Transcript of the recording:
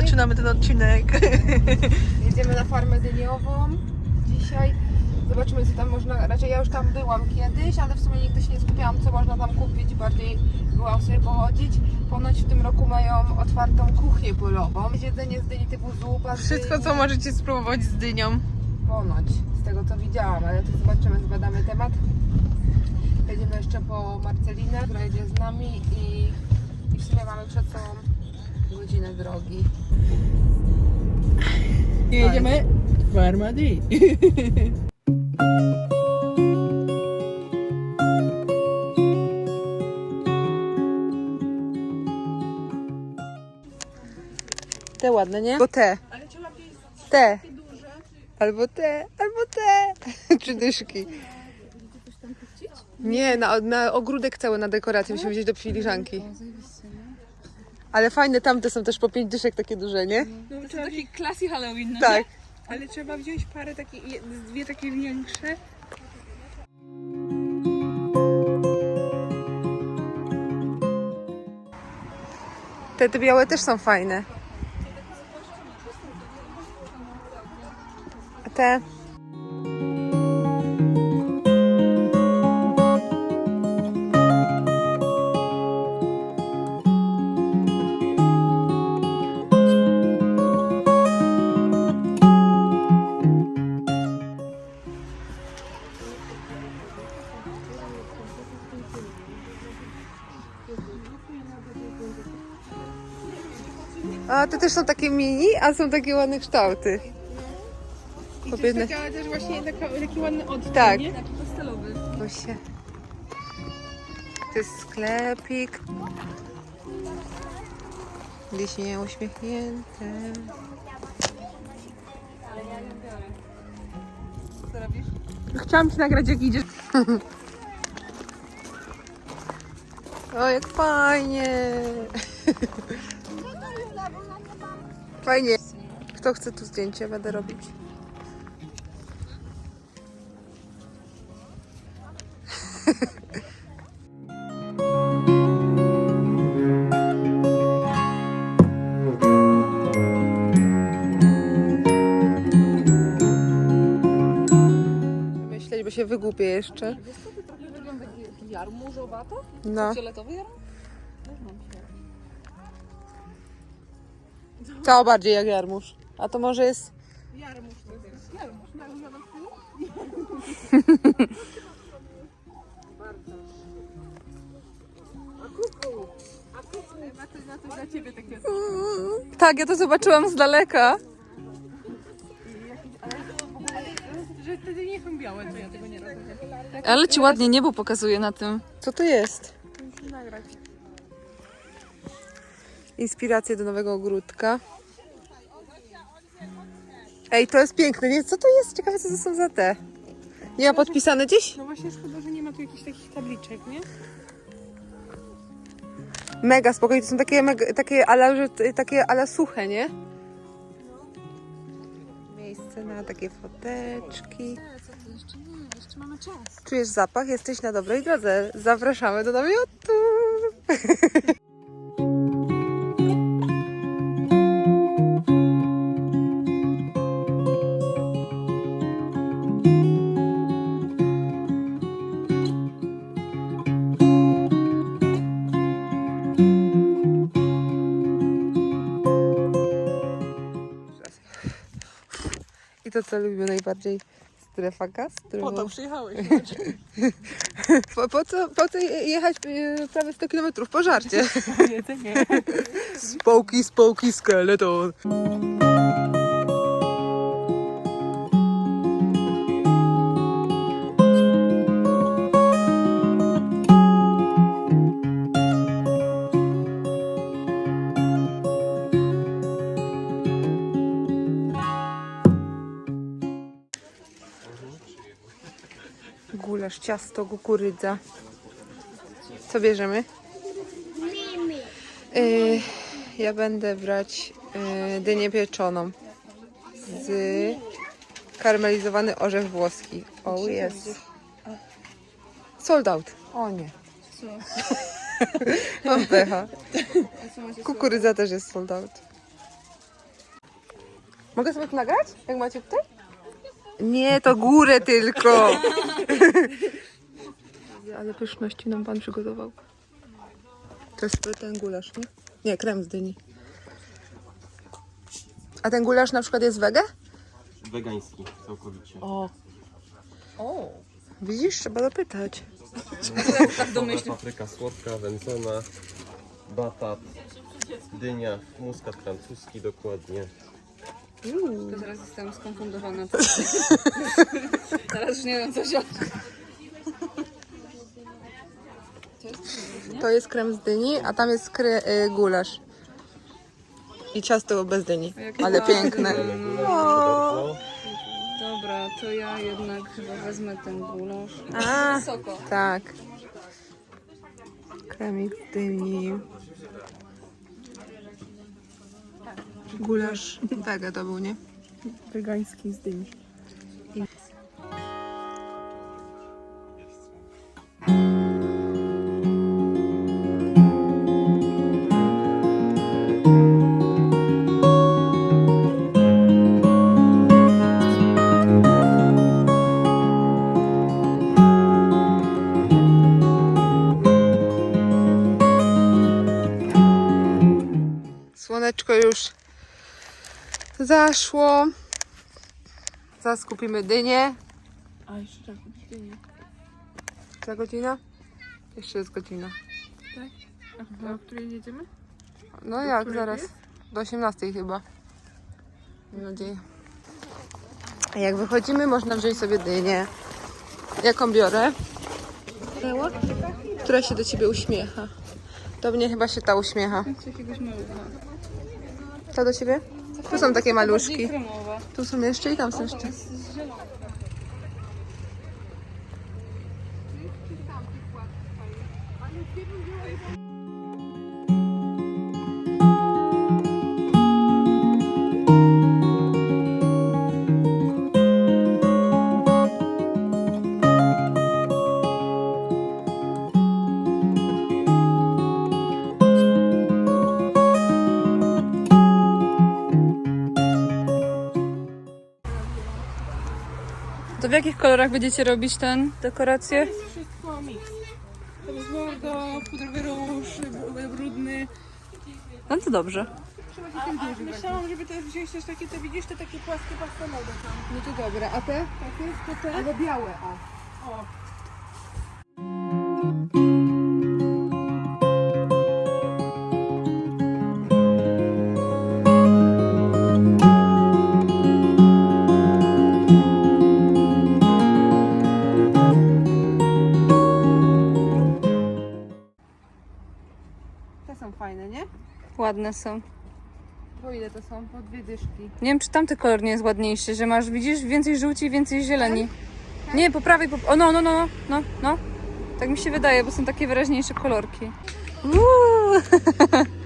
zaczynamy ten odcinek. Jedziemy na farmę dyniową dzisiaj. Zobaczymy co tam można, raczej ja już tam byłam kiedyś, ale w sumie nigdy się nie skupiałam co można tam kupić, bardziej byłam sobie pochodzić. Ponoć w tym roku mają otwartą kuchnię polową. Jedzenie z dyni typu zupa z Wszystko, dyni. co możecie spróbować z dynią. Ponoć, z tego co widziałam, ale to zobaczymy, zbadamy temat. Jedziemy jeszcze po Marcelinę, która jedzie z nami i, i w sumie mamy przed sobą godzinę drogi. Jedziemy Farma dyni. Te ładne, nie? Albo te. Te. Albo te, albo te. Trzy dyszki. Nie, na, na ogródek cały na dekorację musimy wziąć do filiżanki. Ale fajne tamte są też po pięć dyszek takie duże, nie? To są taki klasy Halloween, no Tak. Ale trzeba wziąć parę takie, dwie takie większe. Te, te białe też są fajne. A te? A te też są takie mini, a są takie ładne kształty. I też taka, też właśnie taka, taki ładny odcień, Tak. nie? Taki pastelowy. Właśnie. To jest sklepik. Liśnie uśmiechnięte. Chciałam ci nagrać jak idziesz. O, jak fajnie. Fajnie. Kto chce tu zdjęcie? Będę robić. Myśleć, bo się wygłupię jeszcze. Trochę wygląda jak jarmużowato? No. Fioletowy jarm? To bardziej jak jarmuż. A to może jest... Jarmuż to jest. Jarmuż, ciebie takie. Tak, ja to zobaczyłam z daleka. Że wtedy nie ja tego nie rozumiem. Ale ci ładnie niebo pokazuje na tym. Co to jest? Nagrać. Inspiracje do nowego ogródka. Ej, to jest piękne, nie? Co to jest? Ciekawe, co to są za te. Nie ma podpisane gdzieś? No właśnie szkoda, że nie ma tu jakichś takich tabliczek, nie? Mega spokojnie, to są takie, mega, takie, ala, że, takie ala suche, nie? Miejsce na takie foteczki. Jeszcze mamy czas. Czujesz zapach? Jesteś na dobrej drodze. Zapraszamy do namiotu. I to, co lubimy najbardziej, strefa gaz, którą... przyjechałeś. Po, po, co, po co je- jechać e, prawie 100 km po żarcie? Jedzenie. Spooky, spooky skeleton. Gulasz, ciasto, kukurydza. Co bierzemy? Y, ja będę brać y, dynię pieczoną z karmelizowany orzech włoski. O, jest. Sold out. O nie. Mam pecha. Kukurydza też jest sold out. Mogę sobie nagrać? Jak macie tutaj? Nie, to górę tylko. Ale pyszności nam pan przygotował. To jest ten gulasz, nie? Nie, krem z dyni. A ten gulasz na przykład jest wege? Wegański całkowicie. O. O. Widzisz, trzeba dopytać. Dobra papryka słodka, wędzona, batat, dynia, muskat francuski dokładnie. To teraz jestem skonfundowana. teraz już nie wiem co się... To jest krem z dyni, a tam jest kre, y, gulasz. I ciasto bez dyni. Ale ładne. piękne. Bardzo. Dobra, to ja jednak chyba wezmę ten gulasz. A, Soko. tak. Kremik z dyni. Gulasz wege to był, nie? Wegański z dyni. Słoneczko już zaszło. Zaraz kupimy dynię. A jeszcze trzeba kupić dynię. Za godzinę? Jeszcze jest godzina. A o której jedziemy? No jak, której zaraz. jest? Do 18 chyba. Mam nadzieję. A jak wychodzimy, można wziąć sobie dynię. Jaką biorę? Która się do ciebie uśmiecha. Do mnie chyba się ta uśmiecha. Ta do ciebie? Tu są takie maluszki. Tu są jeszcze i tam są jeszcze. To w jakich kolorach będziecie robić ten dekorację? Wszystko miks. To jest mordo, pudrowy róż, brudny. No to dobrze. A myślałam, żeby też wziąć też takie, te widzisz, te takie płaskie pastelowe tam. No to dobra, a te? Takie, to te. Albo białe, o. O, Ładne są. Po ile to są? Po dwie dyszki. Nie wiem, czy tamty kolor nie jest ładniejszy, że masz, widzisz, więcej żółci i więcej zieleni. Nie, po prawej, po... O, no, no, no, no, no, no. Tak mi się wydaje, bo są takie wyraźniejsze kolorki. Uuu.